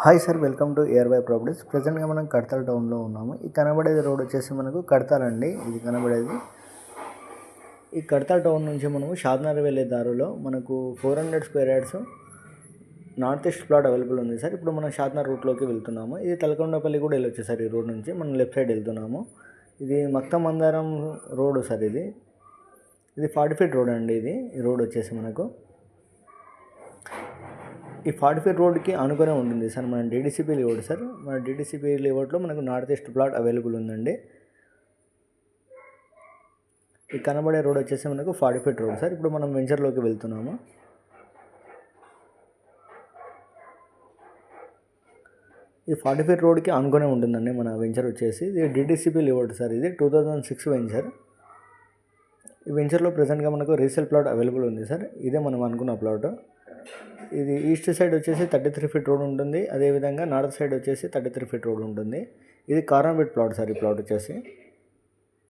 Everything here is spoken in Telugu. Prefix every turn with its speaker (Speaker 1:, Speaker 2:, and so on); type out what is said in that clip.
Speaker 1: Hi sir welcome to year by properties ప్రజెంట్గా మనం కడతాల్ టౌన్లో ఉన్నాము. ఈ కనబడేది రోడ్ వచ్చేసి మనకు కడతాల్ అండి ఇది కనబడేది. ఈ కడతాల్ టౌన్ నుంచి మనము షాద్నగర్ వెళ్ళే దారిలో మనకు four hundred square yards north east plot available ఉంది సార్. ఇప్పుడు మనం షాద్నగర్ రూట్లోకి వెళ్తున్నాము. ఇది తలకొండపల్లి కూడా వెళ్ళొచ్చు సార్ ఈ రోడ్ నుంచి. మనం లెఫ్ట్ సైడ్ వెళ్తున్నాము. ఇది మక్త మందారం రోడ్ సార్ ఇది. ఇది ఫార్టీ ఫీట్ రోడ్ అండి ఇది. ఈ రోడ్ వచ్చేసి మనకు. ఈ ఫార్టీ ఫైవ్ రోడ్కి అనుకునే ఉంటుంది సార్. మన డీడీసీపీ లేఅవుట్ సార్. మన డీడీసీపీ లేఅవుట్లో మనకు నార్త్ ఈస్ట్ ప్లాట్ అవైలబుల్ ఉందండి. ఈ కనబడే రోడ్ వచ్చేసి మనకు ఫార్టీ ఫైవ్ రోడ్ సార్. ఇప్పుడు మనం వెంచర్లోకి వెళ్తున్నాము. ఈ ఫార్టీ ఫైవ్ రోడ్కి అనుకునే ఉంటుందండి మన వెంచర్ వచ్చేసి. ఇది డీటీసీపీ లేఅవుట్ సార్. ఇది టూ థౌజండ్ సిక్స్ వెంచర్. ఈ వెంచర్లో ప్రజెంట్గా మనకు రీసేల్ ప్లాట్ అవైలబుల్ ఉంది సార్. ఇదే మనం అనుకున్న ప్లాట్. ఇది ఈస్ట్ సైడ్ వచ్చేసి థర్టీ త్రీ ఫీట్ రోడ్ ఉంటుంది. అదేవిధంగా నార్త్ సైడ్ వచ్చేసి థర్టీ త్రీ ఫీట్ రోడ్ ఉంటుంది. ఇది కార్నర్ బిట్ ప్లాట్ సార్ ఈ ప్లాట్ వచ్చేసి.